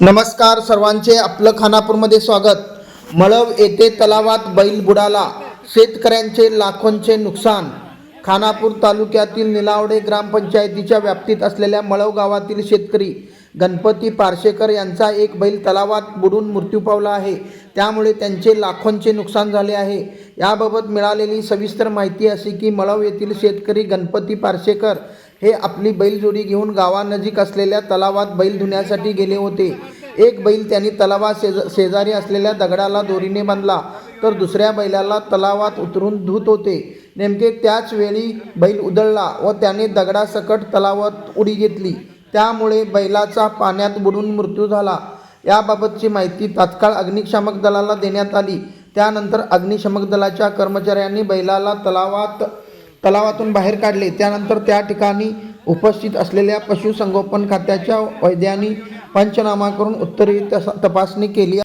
नमस्कार सर्वांचे आपलं खानापूरमध्ये स्वागत. मळव येथे तलावात बैल बुडाला. शेतकऱ्यांचे लाखोंचे नुकसान. खानापूर तालुक्यातील निलावडे ग्रामपंचायतीच्या व्याप्तीत असलेल्या मळव गावातील शेतकरी गणपती पारशेकर यांचा एक बैल तलावात बुडून मृत्यू पावला आहे. त्यामुळे त्यांचे लाखोंचे नुकसान झाले आहे. याबाबत मिळालेली सविस्तर माहिती अशी की मळव येथील शेतकरी गणपती पारशेकर हे आपली बैलजोडी घेऊन गावानजीक असलेल्या तलावात बैल धुण्यासाठी गेले होते. एक बैल त्यांनी तलावा शेज शेजारी असलेल्या दगडाला दोरीने बांधला तर दुसऱ्या बैलाला तलावात उतरून धुत होते. नेमके त्याच वेळी बैल उधळला व त्याने दगडासकट तलावात उडी घेतली. त्यामुळे बैलाचा पाण्यात बुडून मृत्यू झाला. याबाबतची माहिती तात्काळ अग्निशामक दलाला देण्यात आली. त्यानंतर अग्निशमक दलाच्या कर्मचाऱ्यांनी बैलाला तलावात तलावातून बाहेर काढले. त्यानंतर त्या ठिकाणी उपस्थित असलेल्या पशुसंगोपन खात्याच्या वैद्यांनी पंचनामा करून उत्तरी तपासणी केली.